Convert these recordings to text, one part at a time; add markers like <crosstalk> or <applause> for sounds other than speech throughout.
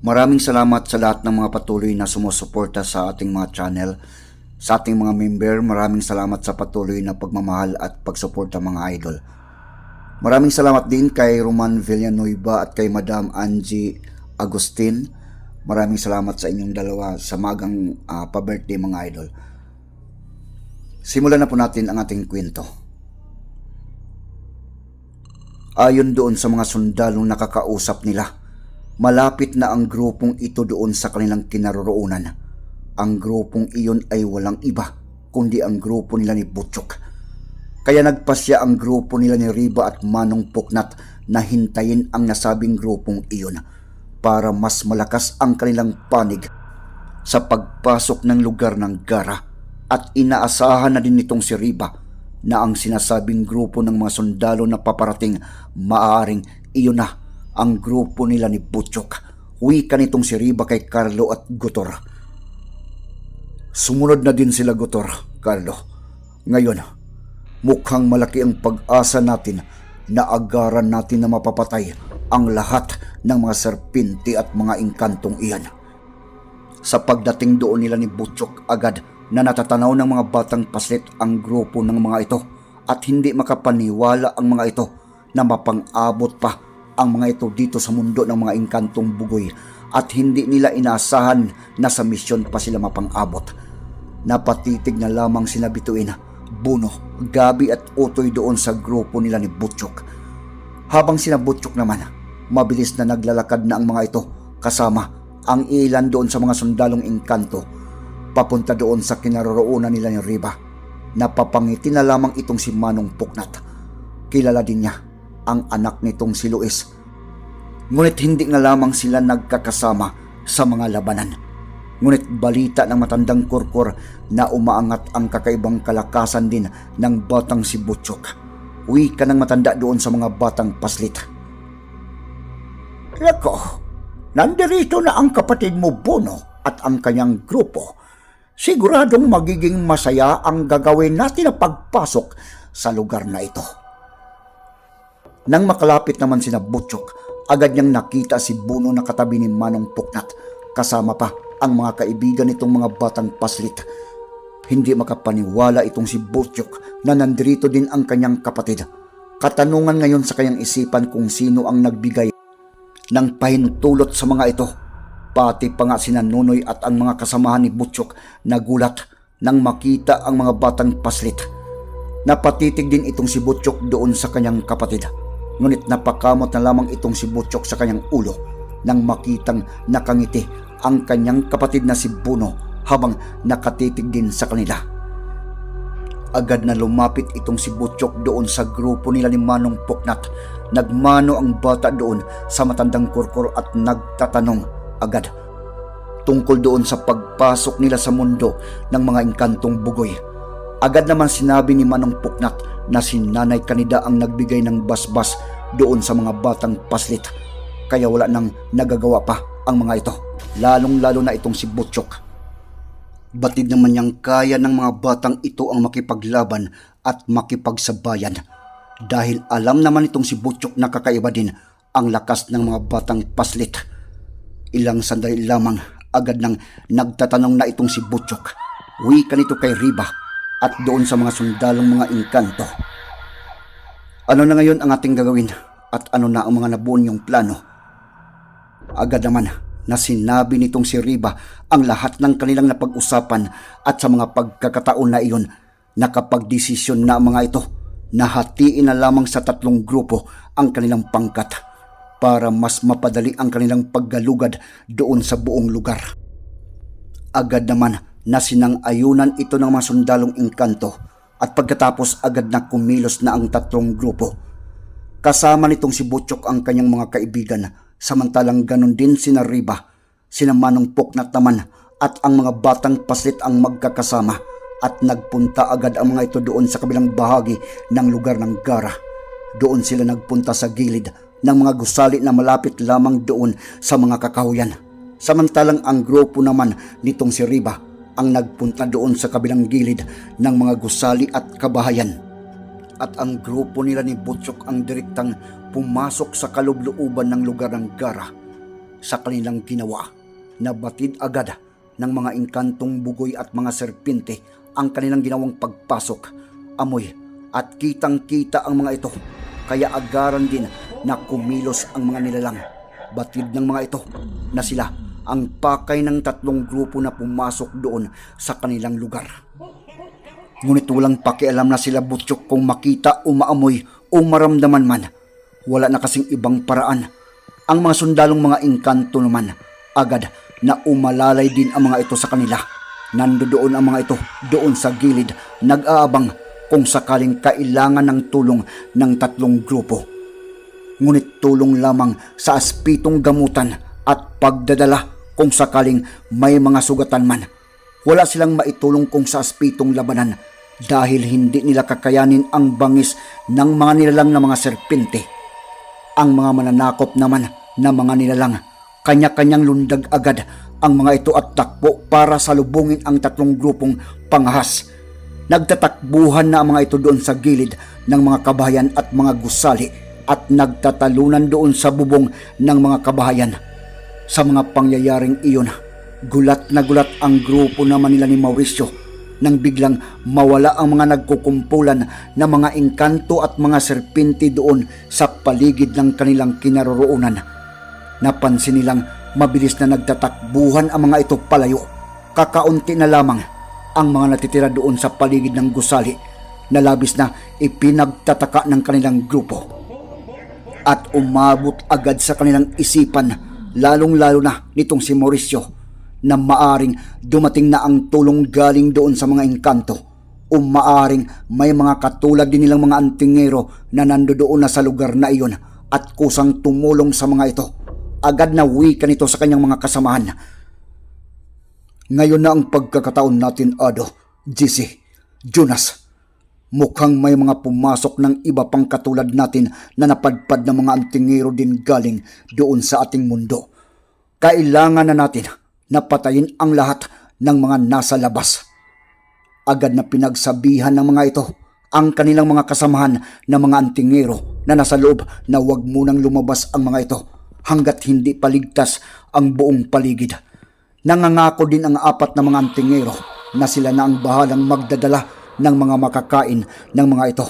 Maraming salamat sa lahat ng mga patuloy na sumusuporta sa ating mga channel. Sa ating mga member, maraming salamat sa patuloy na pagmamahal at pagsuporta mga idol. Maraming salamat din kay Roman Villanueva at kay Madam Angie Agustin. Maraming salamat sa inyong dalawa sa magang ah, pa-birthday mga idol. Simulan na po natin ang ating kwento. Ayon doon sa mga sundalong nakakausap nila, malapit na ang grupong ito doon sa kanilang kinaroroonan. Ang grupong iyon ay walang iba, kundi ang grupo nila ni Butchok. Kaya nagpasya ang grupo nila ni Riba at Manong Puknat na hintayin ang nasabing grupong iyon para mas malakas ang kanilang panig sa pagpasok ng lugar ng Gara at inaasahan na din nitong si Riba na ang sinasabing grupo ng mga sundalo na paparating maaaring iyon na ang grupo nila ni Butchok. Wika nitong si Riba kay Carlo at Gutor. Sumunod na din sila Gutor, Carlo. Ngayon, mukhang malaki ang pag-asa natin na agaran natin na mapapatay ang lahat ng mga serpinti at mga inkantong iyan. Sa pagdating doon nila ni Butchok agad na natatanaw ng mga batang paslit ang grupo ng mga ito at hindi makapaniwala ang mga ito na mapang-abot pa ang mga ito dito sa mundo ng mga inkantong bugoy at hindi nila inaasahan na sa misyon pa sila mapang-abot. Napatitig na lamang sina Bituin, Buno, Gabi at Utoy doon sa grupo nila ni Butchok. Habang sina Butchok naman, mabilis na naglalakad na ang mga ito kasama ang ilan doon sa mga sundalong engkanto papunta doon sa kinaroroonan nila ni Riba. Napapangiti na lamang itong si Manong Puknat. Kilala din niya ang anak nitong si Luis. Ngunit hindi nga lamang sila nagkakasama sa mga labanan. Ngunit balita ng matandang kurkur na umaangat ang kakaibang kalakasan din ng batang si Butchok. Uwi ka ng matanda doon sa mga batang paslit. Lako, nandirito na ang kapatid mo Bono at ang kanyang grupo. Siguradong magiging masaya ang gagawin natin na pagpasok sa lugar na ito. Nang makalapit naman sina Butchok, agad niyang nakita si Bono na katabi ni Manong Puknat, kasama pa ang mga kaibigan nitong mga batang paslit. Hindi makapaniwala itong si Butchok na nandito din ang kanyang kapatid. Katanungan ngayon sa kanyang isipan kung sino ang nagbigay ng pahintulot sa mga ito. Pati pa nga sina Nunoy at ang mga kasamahan ni Butchok nagulat nang makita ang mga batang paslit. Napatitig din itong si Butchok doon sa kanyang kapatid. Ngunit napakamot na lamang itong si Butchok sa kanyang ulo nang makitang nakangiti ang kanyang kapatid na si Buno habang nakatitig din sa kanila. Agad na lumapit itong si Butchok doon sa grupo nila ni Manong Puknat. Nagmano ang bata doon sa matandang kurkur at nagtatanong agad tungkol doon sa pagpasok nila sa mundo ng mga inkantong bugoy. Agad naman sinabi ni Manong Puknat na si Nanay Kanida ang nagbigay ng basbas doon sa mga batang paslit. Kaya wala nang nagagawa pa ang mga ito, lalong-lalo na itong si Butchok. Batid naman niyang kaya ng mga batang ito ang makipaglaban at makipagsabayan. Dahil alam naman itong si Butchok na kakaiba din ang lakas ng mga batang paslit. Ilang sandali lamang agad nang nagtatanong na itong si Butchok. Wika nito kay Riba at doon sa mga sundalong mga engkanto. Ano na ngayon ang ating gagawin at ano na ang mga nabuon yung plano? Agad naman na sinabi nitong si Riba ang lahat ng kanilang napag-usapan at sa mga pagkakataon na iyon nakapagdesisyon na ang mga ito na hatiin na lamang sa tatlong grupo ang kanilang pangkat para mas mapadali ang kanilang paggalugad doon sa buong lugar. Agad naman na sinang-ayunan ito ng mga sundalong engkanto at pagkatapos agad na kumilos na ang tatlong grupo. Kasama nitong si Butchok ang kanyang mga kaibigan samantalang ganon din sina Riba, sina Manong Puknat naman at ang mga batang paslit ang magkakasama at nagpunta agad ang mga ito doon sa kabilang bahagi ng lugar ng Gara. Doon sila nagpunta sa gilid ng mga gusali na malapit lamang doon sa mga kakahuyan. Samantalang ang grupo naman nitong si Riba ang nagpunta doon sa kabilang gilid ng mga gusali at kabahayan. At ang grupo nila ni Butchok ang direktang pumasok sa kalubluuban ng lugar ng Gara. sa kanilang ginawa. Nabatid agad ng mga inkantong bugoy at mga serpente ang kanilang ginawang pagpasok, amoy at kitang-kita ang mga ito. Kaya agaran din na kumilos ang mga nilalang. Batid ng mga ito na sila ang pakay ng tatlong grupo na pumasok doon sa kanilang lugar. Ngunit walang pakialam na sila butsyok kung makita o maamoy o maramdaman man. Wala na kasing ibang paraan. Ang mga sundalong mga engkanto naman, agad na umalalay din ang mga ito sa kanila. Nandoon ang mga ito doon sa gilid, nag-aabang kung sakaling kailangan ng tulong ng tatlong grupo. Ngunit tulong lamang sa aspitong gamutan at pagdadala kung sakaling may mga sugatan man. Wala silang maitulong kung sa aspitong labanan dahil hindi nila kakayanin ang bangis ng mga nilalang na mga serpente. Ang mga mananakop naman na mga nilalang, kanya-kanyang lundag agad ang mga ito at takbo para salubungin ang tatlong grupong pangahas. Nagtatakbuhan na ang mga ito doon sa gilid ng mga kabahayan at mga gusali at nagtatalunan doon sa bubong ng mga kabahayan. Sa mga pangyayaring iyon, gulat na gulat ang grupo naman nila ni Mauricio nang biglang mawala ang mga nagkukumpulan na mga engkanto at mga serpente doon sa paligid ng kanilang kinaroroonan. Napansin nilang mabilis na nagtatakbuhan ang mga ito palayo. Kakaunti na lamang ang mga natitira doon sa paligid ng gusali na labis na ipinagtataka ng kanilang grupo. At umabot agad sa kanilang isipan, lalong-lalo na nitong si Mauricio, na maaring dumating na ang tulong galing doon sa mga engkanto o maaring may mga katulad din nilang mga antingero na nandoon na sa lugar na iyon at kusang tumulong sa mga ito. Agad na wika nito sa kanyang mga kasamahan. Ngayon na ang pagkakataon natin, Ado, GC, Jonas. Mukhang may mga pumasok ng iba pang katulad natin na napadpad ng mga antingero din galing doon sa ating mundo. Kailangan na natin na patayin ang lahat ng mga nasa labas. Agad na pinagsabihan ng mga ito ang kanilang mga kasamahan na mga antingero na nasa loob na huwag munang lumabas ang mga ito hanggat hindi paligtas ang buong paligid. Nangangako din ang apat na mga antingero na sila na ang bahalang magdadala ng mga makakain ng mga ito.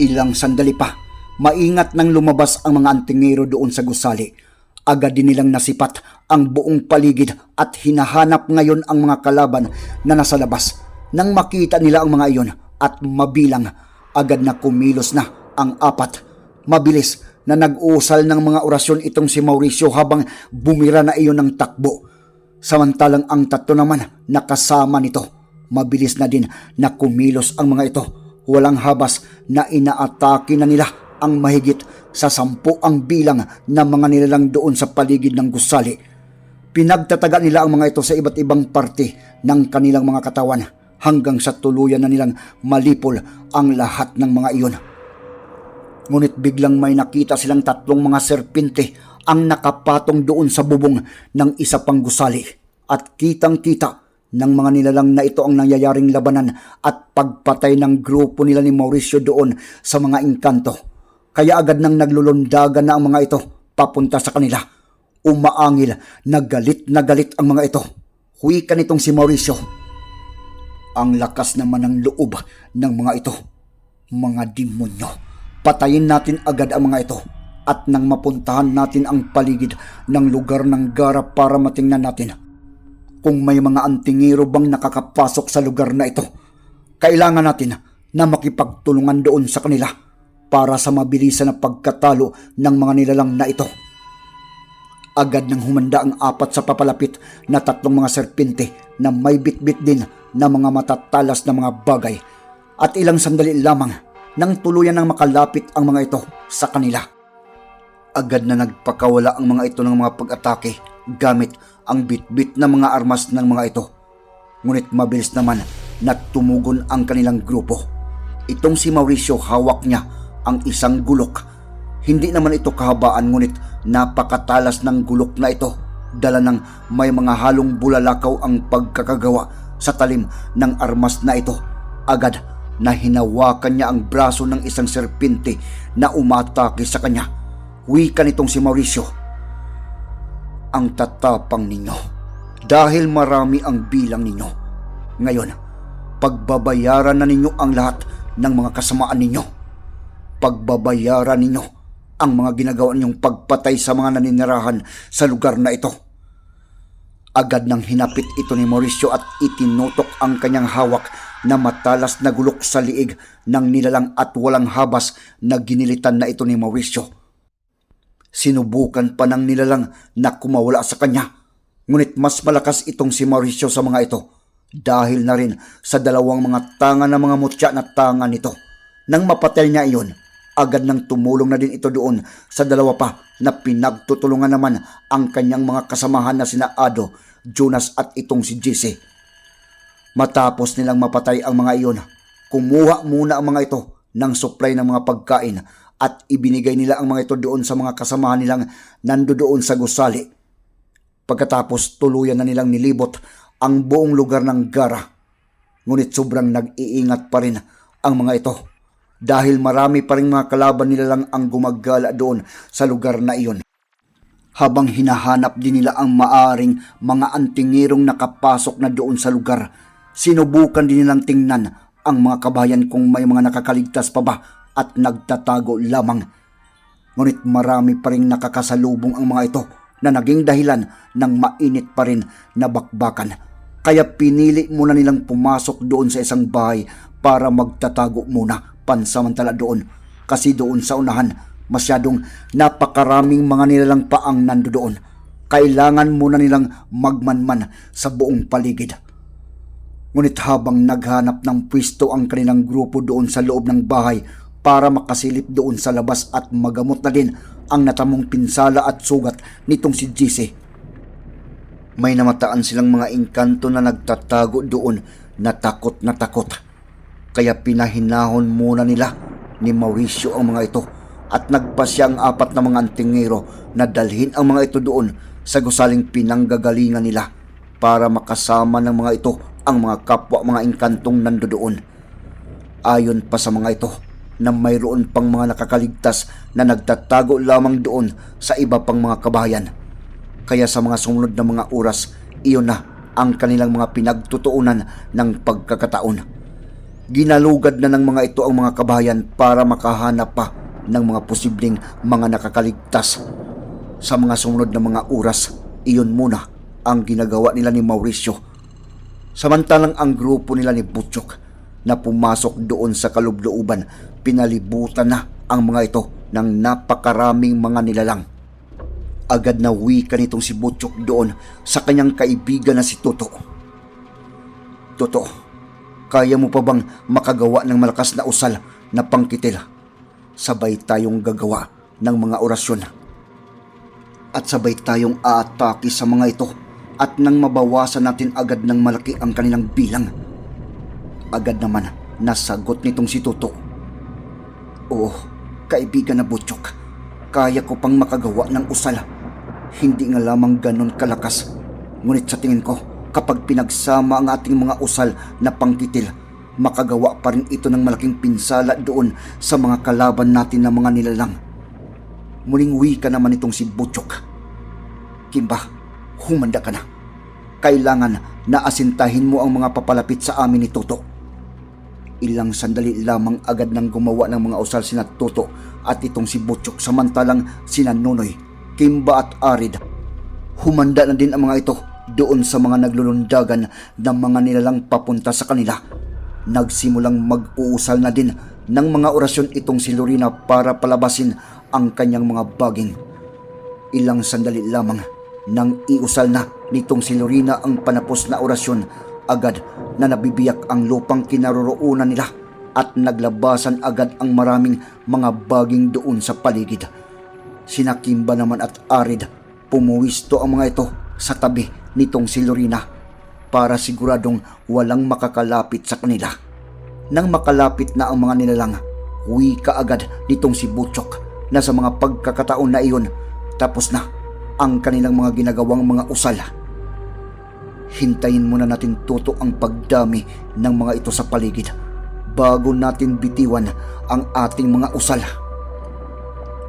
Ilang sandali pa, maingat nang lumabas ang mga antingero doon sa gusali. Agad din nilang nasipat ang buong paligid at hinahanap ngayon ang mga kalaban na nasa labas. Nang makita nila ang mga iyon at mabilang, agad na kumilos na ang apat. Mabilis na nag-uusal ng mga orasyon itong si Mauricio habang bumira na iyon ng takbo. Samantalang ang tatlo naman nakasama nito. Mabilis na din na kumilos ang mga ito. Walang habas na inaatake na nila ang mahigit sa sampu ang bilang ng mga nilalang doon sa paligid ng gusali. Pinagtataga nila ang mga ito sa iba't ibang parte ng kanilang mga katawan hanggang sa tuluyan na nilang malipol ang lahat ng mga iyon. Ngunit biglang may nakita silang tatlong mga serpente ang nakapatong doon sa bubong ng isa pang gusali at kitang-kita ng mga nilalang na ito ang nangyayaring labanan at pagpatay ng grupo nila ni Mauricio doon sa mga engkanto. Kaya agad nang naglulundagan na ang mga ito papunta sa kanila. Umaangil na galit na galit ang mga ito. Huwika nitong si Mauricio. Ang lakas naman ng loob ng mga ito. Mga demonyo. Patayin natin agad ang mga ito at nang mapuntahan natin ang paligid ng lugar ng gara para matingnan natin kung may mga antingero bang nakakapasok sa lugar na ito. Kailangan natin na makipagtulungan doon sa kanila para sa mabilisan na pagkatalo ng mga nilalang na ito. Agad nang humanda ang apat sa papalapit na tatlong mga serpente na may bitbit din na mga matatalas na mga bagay at ilang sandali lamang nang tuluyan ng makalapit ang mga ito sa kanila. Agad na nagpakawala ang mga ito ng mga pag-atake gamit ang bitbit na mga armas ng mga ito. Ngunit mabilis naman na tumugon ang kanilang grupo. Itong si Mauricio hawak niya ang isang gulok. Hindi naman ito kahabaan ngunit napakatalas ng gulok na ito. Dala ng may mga halong bulalakaw ang pagkakagawa sa talim ng armas na ito. Agad na hinawakan niya ang braso ng isang serpente na umatake sa kanya. Wika nitong si Mauricio ang tatapang ninyo. Dahil marami ang bilang ninyo. Ngayon, pagbabayaran na ninyo ang lahat ng mga kasamaan ninyo. Pagbabayaran ninyo ang mga ginagawa ninyong pagpatay sa mga naninirahan sa lugar na ito. Agad nang hinapit ito ni Mauricio at itinutok ang kanyang hawak na matalas na gulok sa liig ng nilalang at walang habas na ginilitan na ito ni Mauricio. Sinubukan pa ng nilalang na kumawala sa kanya. Ngunit mas malakas itong si Mauricio sa mga ito dahil na rin sa dalawang mga tanga na mga mutya na tanga nito. Nang mapatay niya iyon, agad nang tumulong na din ito doon sa dalawa pa na pinagtutulungan naman ang kanyang mga kasamahan na sina Ado, Jonas at itong si Jesse. Matapos nilang mapatay ang mga iyon, kumuha muna ang mga ito ng supply ng mga pagkain at ibinigay nila ang mga ito doon sa mga kasamahan nilang nando doon sa gusali. Pagkatapos tuluyan na nilang nilibot ang buong lugar ng Gara. Ngunit sobrang nag-iingat pa rin ang mga ito dahil marami pa rin mga kalaban nila lang ang gumagala doon sa lugar na iyon. Habang hinahanap din nila ang maaring mga antingirong nakapasok na doon sa lugar, sinubukan din nilang tingnan ang mga kabayan kung may mga nakakaligtas pa ba at nagtatago lamang. Ngunit marami pa rin nakakasalubong ang mga ito na naging dahilan ng mainit pa rin na bakbakan. Kaya pinili muna nilang pumasok doon sa isang bahay para magtatago muna pansamantala doon. Kasi doon sa unahan, masyadong napakaraming mga nilalang paang nando doon. Kailangan muna nilang magmanman sa buong paligid. Ngunit habang naghanap ng pwesto ang kanilang grupo doon sa loob ng bahay para makasilip doon sa labas at magamot na din ang natamong pinsala at sugat nitong si Jesse. May namataan silang mga engkanto na nagtatago doon na takot na takot. Kaya pinahinahon muna nila ni Mauricio ang mga ito at nagpasya ang apat na mga antingero na dalhin ang mga ito doon sa gusaling pinanggagalingan nila para makasama ng mga ito ang mga kapwa mga engkantong nando doon. Ayon pa sa mga ito na mayroon pang mga nakakaligtas na nagtatago lamang doon sa iba pang mga kabayan. Kaya sa mga sumunod na mga oras, iyon na ang kanilang mga pinagtutuunan ng pagkakataon. Ginalugad na ng mga ito ang mga kabayan para makahanap pa ng mga posibleng mga nakakaligtas. Sa mga sumunod na mga oras, iyon muna ang ginagawa nila ni Mauricio. Samantalang ang grupo nila ni Butchok na pumasok doon sa kalublooban, pinalibutan na ang mga ito ng napakaraming mga nilalang. Agad na wika nitong si Butchok doon sa kanyang kaibigan na si Toto. Toto, kaya mo pa bang makagawa ng malakas na usal na pangkitil? Sabay tayong gagawa ng mga orasyon. At sabay tayong aatake sa mga ito at nang mabawasan natin agad ng malaki ang kanilang bilang. Agad naman nasagot nitong si Toto. Oo, kaibigan na Butchok, kaya ko pang makagawa ng usal. Hindi nga lamang ganon kalakas. Ngunit sa tingin ko, kapag pinagsama ang ating mga usal na pangkitil, makagawa pa rin ito ng malaking pinsala doon sa mga kalaban natin na mga nilalang. Muling wika naman itong si Butchok. Kimba, humanda ka na. Kailangan na asintahin mo ang mga papalapit sa amin ni Toto. Ilang sandali lamang agad nang gumawa ng mga usal sina Toto at itong si Butchok samantalang sina Nonoy, Kimba at Arid. Humanda na din ang mga ito doon sa mga naglulundagan ng mga nilalang papunta sa kanila. Nagsimulang mag-uusal na din ng mga orasyon itong si Lorena para palabasin ang kanyang mga baging. Ilang sandali lamang nang iusal na nitong si Lorena ang panapos na orasyon, agad na nabibiyak ang lupang kinaroroonan nila at naglabasan agad ang maraming mga baging doon sa paligid. Sina Kimba naman at Arid, pumuwisto ang mga ito sa tabi nitong si Lorena para siguradong walang makakalapit sa kanila. Nang makalapit na ang mga nilalang, huwi ka agad nitong si Butchok na sa mga pagkakataon na iyon, tapos na ang kanilang mga ginagawang mga usal. Hintayin muna natin tuto ang pagdami ng mga ito sa paligid bago natin bitiwan ang ating mga usal.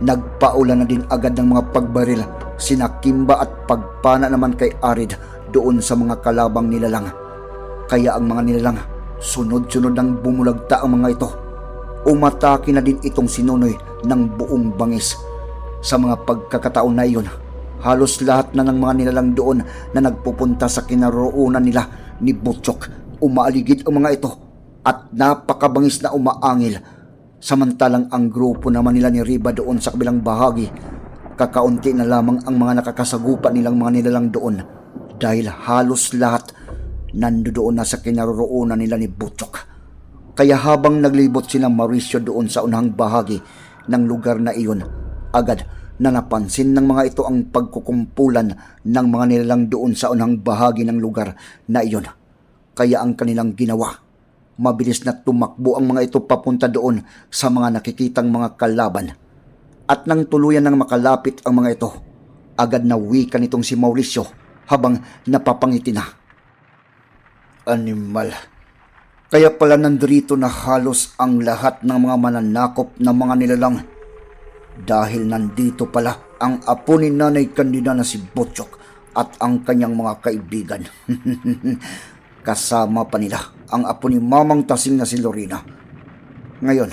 Nagpaulan na din agad ng mga pagbaril sina Kimba at pagpana naman kay Arid doon sa mga kalabang nilalang. Kaya ang mga nilalang, sunod-sunod ang bumulagta ang mga ito. Umatake na din itong sinunoy ng buong bangis. Sa mga pagkakataon na iyon, halos lahat na ng mga nilalang doon na nagpupunta sa kinaroonan nila ni Butchok, umaaligid ang mga ito at napakabangis na umaangil. Samantalang ang grupo naman nila ni Riba doon sa kabilang bahagi, kakaunti na lamang ang mga nakakasagupa nilang mga nilalang doon dahil halos lahat nandoon na sa kinaroroonan nila ni Butchok. Kaya habang naglibot sila Mauricio doon sa unang bahagi ng lugar na iyon, agad na napansin ng mga ito ang pagkukumpulan ng mga nilalang doon sa unang bahagi ng lugar na iyon. Kaya ang kanilang ginawa, mabilis na tumakbo ang mga ito papunta doon sa mga nakikitang mga kalaban. At nang tuluyan ng makalapit ang mga ito, agad na wika nitong si Mauricio habang napapangiti na. Animal. Kaya pala nandrito na halos ang lahat ng mga mananakop na mga nilalang. Dahil nandito pala ang apo ni Nanay Candida na si Botchok at ang kanyang mga kaibigan. <laughs> Kasama pa nila ang apo ni Mamang Tasing na si Lorena. Ngayon,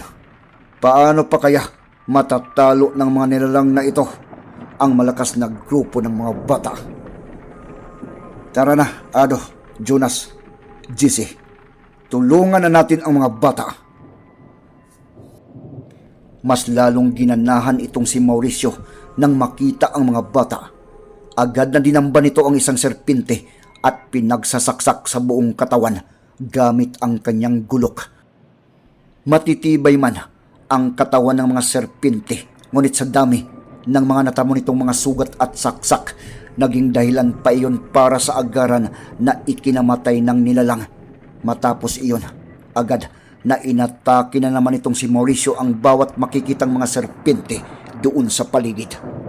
paano pa kaya matatalo ng mga nilalang na ito ang malakas na grupo ng mga bata? Tara na, Ado, Jonas, GC. Tulungan na natin ang mga bata. Mas lalong ginanahan itong si Mauricio nang makita ang mga bata. Agad na dinamba nito ang isang serpinte at pinagsasaksak sa buong katawan gamit ang kanyang gulok. Matitibay man ang katawan ng mga serpinte, ngunit sa dami ng mga natamo nitong mga sugat at saksak, naging dahilan pa iyon para sa agaran na ikinamatay ng nilalang. Matapos iyon, agad na inatake na naman itong si Mauricio ang bawat makikitang mga serpente doon sa paligid.